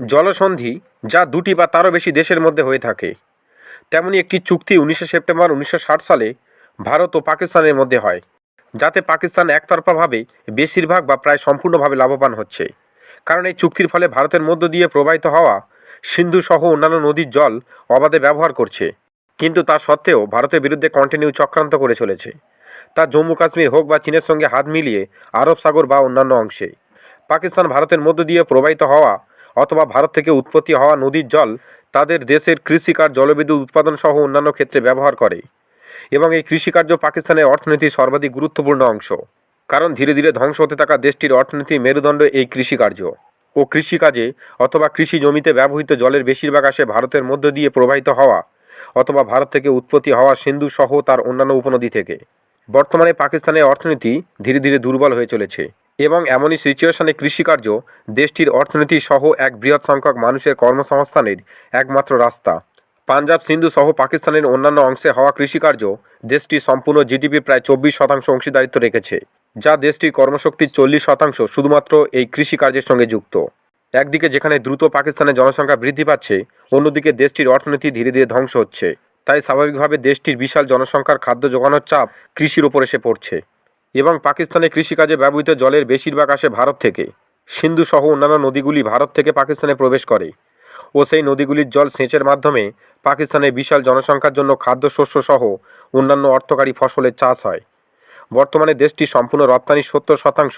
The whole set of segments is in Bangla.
জলসন্ধি, যা দুটি বা তারও বেশি দেশের মধ্যে হয়ে থাকে। তেমনি একটি চুক্তি উনিশে সেপ্টেম্বর উনিশশো ষাট সালে ভারত ও পাকিস্তানের মধ্যে হয়, যাতে পাকিস্তান একতরফাভাবে বেশিরভাগ বা প্রায় সম্পূর্ণভাবে লাভবান হচ্ছে। কারণ এই চুক্তির ফলে ভারতের মধ্য দিয়ে প্রবাহিত হওয়া সিন্ধু সহ অন্যান্য নদীর জল অবাধে ব্যবহার করছে। কিন্তু তা সত্ত্বেও ভারতের বিরুদ্ধে কন্টিনিউ চক্রান্ত করে চলেছে। তা জম্মু কাশ্মীর হোক বা চীনের সঙ্গে হাত মিলিয়ে আরব সাগর বা অন্যান্য অংশে। পাকিস্তান ভারতের মধ্য দিয়ে প্রবাহিত হওয়া অথবা ভারত থেকে উৎপত্তি হওয়া নদীর জল তাদের দেশের কৃষিকাজ জলবিদ্যুৎ উৎপাদন সহ অন্যান্য ক্ষেত্রে ব্যবহার করে এবং এই কৃষিকার্য পাকিস্তানের অর্থনীতির সর্বাধিক গুরুত্বপূর্ণ অংশ। কারণ ধীরে ধীরে ধ্বংস হতে থাকা দেশটির অর্থনীতির মেরুদণ্ড এই কৃষিকার্য। ও কৃষিকাজে অথবা কৃষি জমিতে ব্যবহৃত জলের বেশিরভাগ আসে ভারতের মধ্য দিয়ে প্রবাহিত হওয়া অথবা ভারত থেকে উৎপত্তি হওয়া সিন্ধু সহ তার অন্যান্য উপনদী থেকে। বর্তমানে পাকিস্তানের অর্থনীতি ধীরে ধীরে দুর্বল হয়ে চলেছে। এবং এমনই সিচুয়েশনে কৃষিকার্য, দেশটির অর্থনীতি সহ এক বৃহৎ সংখ্যক মানুষের কর্মসংস্থানের একমাত্র রাস্তা। পাঞ্জাব, সিন্ধু সহ পাকিস্তানের অন্যান্য অংশে হওয়া কৃষিকার্য দেশটির সম্পূর্ণ জিডিপির প্রায় চব্বিশ শতাংশ অংশীদারিত্ব রেখেছে, যা দেশটির কর্মশক্তির চল্লিশ শতাংশ শুধুমাত্র এই কৃষিকার্যের সঙ্গে যুক্ত। একদিকে যেখানে দ্রুত পাকিস্তানের জনসংখ্যা বৃদ্ধি পাচ্ছে, অন্যদিকে দেশটির অর্থনীতি ধীরে ধীরে ধ্বংস হচ্ছে। তাই স্বাভাবিকভাবে দেশটির বিশাল জনসংখ্যার খাদ্য যোগানোর চাপ কৃষির ওপর এসে পড়ছে। এবং পাকিস্তানে কৃষিকাজে ব্যবহৃত জলের বেশিরভাগ আসে ভারত থেকে। সিন্ধু সহ অন্যান্য নদীগুলি ভারত থেকে পাকিস্তানে প্রবেশ করে ও সেই নদীগুলির জল সেচের মাধ্যমে পাকিস্তানের বিশাল জনসংখ্যার জন্য খাদ্যশস্য সহ অন্যান্য অর্থকারী ফসলের চাষ হয়। বর্তমানে দেশটি সম্পূর্ণ রপ্তানির সত্তর শতাংশ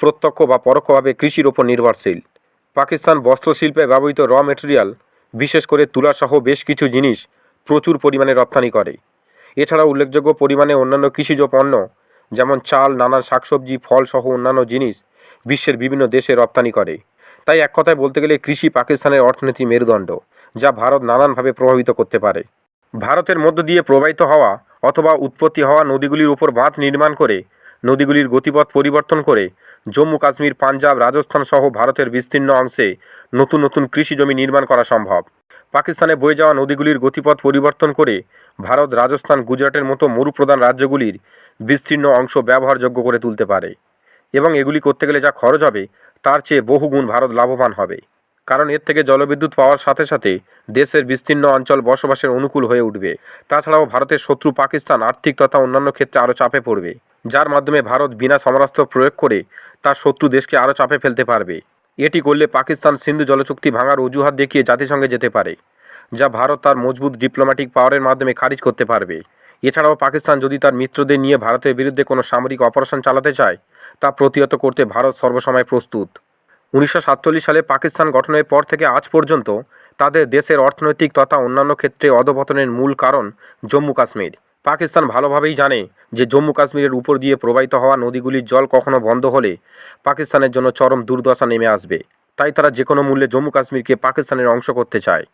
প্রত্যক্ষ বা পরোক্ষভাবে কৃষির ওপর নির্ভরশীল। পাকিস্তান বস্ত্রশিল্পে ব্যবহৃত র মেটেরিয়াল, বিশেষ করে তুলাসহ বেশ কিছু জিনিস প্রচুর পরিমাণে রপ্তানি করে। এছাড়া উল্লেখযোগ্য পরিমাণে অন্যান্য কৃষিজ পণ্য যেমন চাল, নানান শাকসবজি ফল সহ অন্যান্য জিনিস বিশ্বের বিভিন্ন দেশে রপ্তানি করে। তাই এক কথায় বলতে গেলে কৃষি পাকিস্তানের অর্থনীতি মেরুদণ্ড, যা ভারত নানানভাবে প্রভাবিত করতে পারে। ভারতের মধ্য দিয়ে প্রবাহিত হওয়া অথবা উৎপত্তি হওয়া নদীগুলির উপর বাঁধ নির্মাণ করে, নদীগুলির গতিপথ পরিবর্তন করে, জম্মু কাশ্মীর, পাঞ্জাব, রাজস্থান সহ ভারতের বিস্তীর্ণ অংশে নতুন নতুন কৃষি জমি নির্মাণ করা সম্ভব। পাকিস্তানে বয়ে যাওয়া নদীগুলির গতিপথ পরিবর্তন করে ভারত, রাজস্থান, গুজরাটের মতো মরুপ্রধান রাজ্যগুলির বিস্তীর্ণ অংশ ব্যবহারযোগ্য করে তুলতে পারে। এবং এগুলি করতে গেলে যা খরচ হবে, তার চেয়ে বহুগুণ ভারত লাভবান হবে। কারণ এর থেকে জলবিদ্যুৎ পাওয়ার সাথে সাথে দেশের বিস্তীর্ণ অঞ্চল বসবাসের অনুকূল হয়ে উঠবে। তাছাড়াও ভারতের শত্রু পাকিস্তান আর্থিক তথা অন্যান্য ক্ষেত্রে আরও চাপে পড়বে, যার মাধ্যমে ভারত বিনা সমরাস্ত্র প্রয়োগ করে তার শত্রু দেশকে আরও চাপে ফেলতে পারবে। এটি করলে পাকিস্তান সিন্ধু জলচুক্তি ভাঙার অজুহাত দেখিয়ে জাতিসংঘে যেতে পারে, যা ভারত তার মজবুত ডিপ্লোম্যাটিক পাওয়ারের মাধ্যমে খারিজ করতে পারবে। এছাড়াও পাকিস্তান যদি তার মিত্রদের নিয়ে ভারতের বিরুদ্ধে কোনো সামরিক অপারেশন চালাতে চায়, তা প্রতিহত করতে ভারত সর্বসময় প্রস্তুত। উনিশশো সাতচল্লিশ সালে পাকিস্তান গঠনের পর থেকে আজ পর্যন্ত তাদের দেশের অর্থনৈতিক তথা অন্যান্য ক্ষেত্রে অধপতনের মূল কারণ জম্মু কাশ্মীর। পাকিস্তান ভালোভাবেই জানে যে জম্মু কাশ্মীরের উপর দিয়ে প্রবাহিত হওয়া নদীগুলির জল কখনো বন্ধ হলে পাকিস্তানের জন্য চরম দুর্দশা নেমে আসবে। তাই তারা যে কোনো মূল্যে জম্মু কাশ্মীরকে পাকিস্তানের অংশ করতে চায়।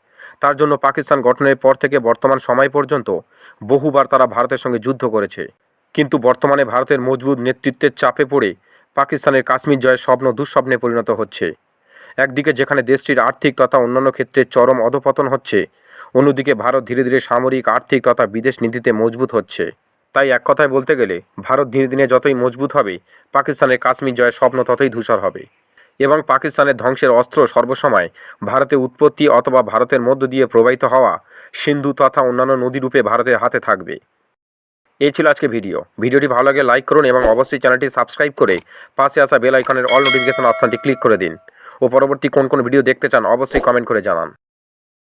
তার জন্য পাকিস্তান গঠনের পর থেকে বর্তমান সময় পর্যন্ত বহুবার তারা ভারতের সঙ্গে যুদ্ধ করেছে। কিন্তু বর্তমানে ভারতের মজবুত নেতৃত্বের চাপে পড়ে পাকিস্তানের কাশ্মীর জয়ের স্বপ্ন দুঃস্বপ্নে পরিণত হচ্ছে। একদিকে যেখানে দেশটির আর্থিক তথা অন্যান্য ক্ষেত্রে চরম অধপতন হচ্ছে, অন্যদিকে ভারত ধীরে ধীরে সামরিক আর্থিক তথা বিদেশ নীতিতে মজবুত হচ্ছে। তাই এক কথায় বলতে গেলে, ভারত দিনে দিনে যতই মজবুত হবে, পাকিস্তানের কাশ্মীর জয়ের স্বপ্ন ততই ধূসর হবে। এবং পাকিস্তানের ধ্বংসের অস্ত্র সর্বসময় ভারতে উৎপত্তি অথবা ভারতের মধ্য দিয়ে প্রবাহিত হওয়া সিন্ধু তথা অন্যান্য নদীরূপে ভারতের হাতে থাকবে। এই ছিল আজকে ভিডিও। ভিডিওটি ভালো লাগে লাইক করুন এবং অবশ্যই চ্যানেলটি সাবস্ক্রাইব করে পাশে আসা বেল আইকনের অল নোটিফিকেশন অপশানটি ক্লিক করে দিন। ও পরবর্তী কোন কোন ভিডিও দেখতে চান অবশ্যই কমেন্ট করে জানান।